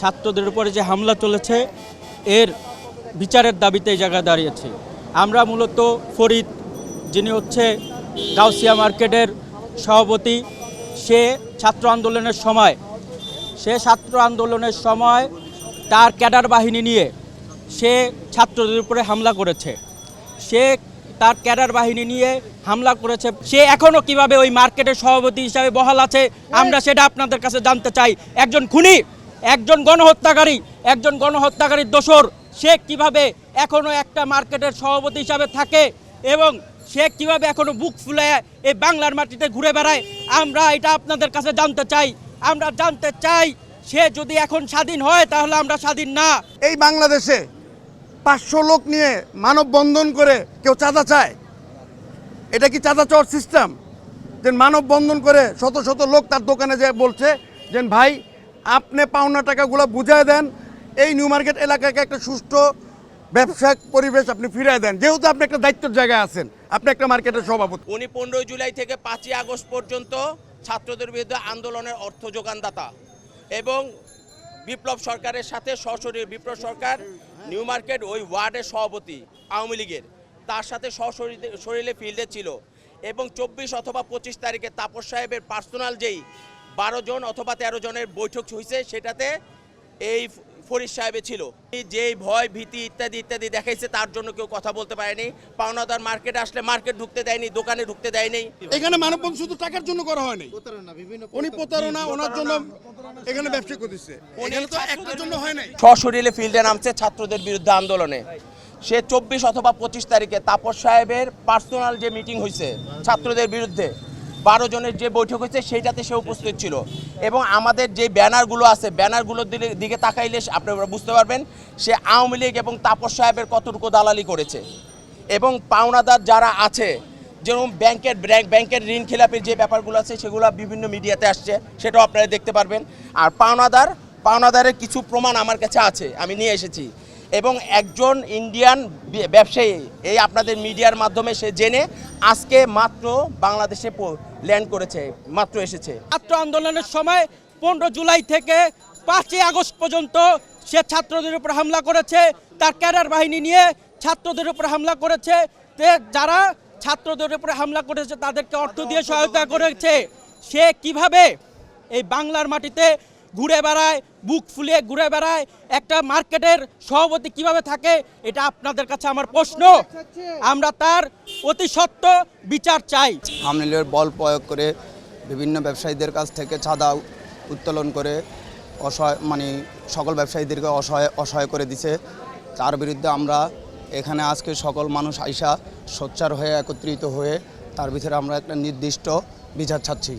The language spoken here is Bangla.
ছাত্রদের উপরে যে হামলা চলেছে, এর বিচারের দাবিতে এই জায়গায় দাঁড়িয়েছি। আমরা মূলত ফরিদ, যিনি হচ্ছে গাউসিয়া মার্কেটের সভাপতি, সে ছাত্র আন্দোলনের সময়, সে ছাত্র আন্দোলনের সময় তার ক্যাডার বাহিনী নিয়ে সে ছাত্রদের উপরে হামলা করেছে। সে তার ক্যাডার বাহিনী নিয়ে হামলা করেছে। সে এখনও কীভাবে ওই মার্কেটের সভাপতি হিসাবে বহাল আছে, আমরা সেটা আপনাদের কাছে জানতে চাই। একজন খুনি একজন গণহত্যাকারী, একজন গণহত্যাকারীর দোসর সে কীভাবে এখনও একটা মার্কেটের সভাপতি হিসাবে থাকে এবং সে কীভাবে এখনও বুক ফুলে এই বাংলার মাটিতে ঘুরে বেড়ায়, আমরা এটা আপনাদের কাছে জানতে চাই। আমরা জানতে চাই, সে যদি এখন স্বাধীন হয়, তাহলে আমরা স্বাধীন না। এই বাংলাদেশে পাঁচশো লোক নিয়ে মানববন্ধন করে কেউ চাঁদা চায়? এটা কি চাঁদা চাওয়ার সিস্টেম যে মানববন্ধন করে শত শত লোক তার দোকানে যে বলছে যে ভাই আপনি পাওনা টাকাগুলো বুঝায় দেন। এই নিউ মার্কেট এলাকাকে একটা সুষ্ঠু ব্যবসায়িক পরিবেশ আপনি ফিরিয়ে দেন। যেহেতু আপনি একটা দায়িত্বের জায়গায় আছেন, আপনি একটা মার্কেটের সভাপতি। উনি পনেরোই জুলাই থেকে পাঁচই আগস্ট পর্যন্ত ছাত্রদের বিরুদ্ধে আন্দোলনের অর্থ যোগানদাতা এবং বিপ্লব সরকারের সাথে সশরীর বিপ্লব সরকার, নিউ মার্কেট ওই ওয়ার্ডের সভাপতি আওয়ামী লীগের। তার সাথে সশরীরে শরীরে ফিল্ডে ছিল এবং চব্বিশ অথবা পঁচিশ তারিখে তাপস সাহেবের পার্সোনাল যেই বারো জন অথবা তেরো জনের বৈঠক হয়েছে সেটাতে এই ফরিদ সাহেবে ছিল। এই যে ভয় ভীতি ইত্যাদি ইত্যাদি দেখাইছে তার জন্য কেউ কথা বলতে পারেনি। পাওনাদার মার্কেটে আসলে মার্কেট ঢুকতে দেয়নি দোকানে ঢুকতে দেয়নি। এখানে মানববন্ধন শুধু টাকার জন্য করা হয়নি। উনি প্রতারণা। ওনার জন্য এখানে ব্যবসা করতেছে। এখানে তো একটার জন্য হয় নাই। সশরীরে ফিল্ডে নামছে ছাত্রদের বিরুদ্ধে আন্দোলনে। সে চব্বিশ অথবা পঁচিশ তারিখে তাপস সাহেবের পার্সোনাল যে মিটিং হয়েছে ছাত্রদের বিরুদ্ধে বারো জনের যে বৈঠক হয়েছে, সেইটাতে সে উপস্থিত ছিল। এবং আমাদের যে ব্যানারগুলো আছে, ব্যানারগুলোর দিকে- তাকাইলে আপনারা বুঝতে পারবেন, সে আওয়ামী লীগ এবং তাপস সাহেবের কতটুকু দালালি করেছে। এবং পাওনাদার যারা আছে, যেরকম ব্যাংকের ব্যাংক ব্যাংকের ঋণ খেলাপের যে ব্যাপারগুলো আছে, সেগুলো বিভিন্ন মিডিয়াতে আসছে, সেটাও আপনারা দেখতে পারবেন। আর পাওনাদার পাওনাদারের কিছু প্রমাণ আমার কাছে আছে, আমি নিয়ে এসেছি। এবং একজন ইন্ডিয়ান ব্যবসায়ী, এই আপনাদের মিডিয়ার মাধ্যমে সে জেনে আজকে মাত্র বাংলাদেশে ল্যান্ড করেছে, মাত্র এসেছে। ছাত্র আন্দোলনের সময় পনেরো জুলাই থেকে পাঁচই আগস্ট পর্যন্ত সে ছাত্রদের উপর হামলা করেছে, তার ক্যাডার বাহিনী নিয়ে ছাত্রদের উপর হামলা করেছে। যারা ছাত্রদের উপরে হামলা করেছে, তাদেরকে অর্থ দিয়ে সহায়তা করেছে। সে কীভাবে এই বাংলার মাটিতে ঘুরে বেড়ায়, বুক ফুলিয়ে ঘুরে বেড়ায়। একটা মার্কেটের সভাপতি কীভাবে থাকে, এটা আপনাদের কাছে আমার প্রশ্ন। আমরা তার অতি সত্য বিচার চাই। হামলিলের বল প্রয়োগ করে বিভিন্ন ব্যবসায়ীদের কাছ থেকে চাঁদা উত্তোলন করে অসহায় মানে সকল ব্যবসায়ীদেরকে অসহায় অসহায় করে দিছে। তার বিরুদ্ধে আমরা এখানে আজকে সকল মানুষ আইসা সোচ্চার হয়ে, একত্রিত হয়ে তার ভিতরে আমরা একটা নির্দিষ্ট বিচার চাচ্ছি।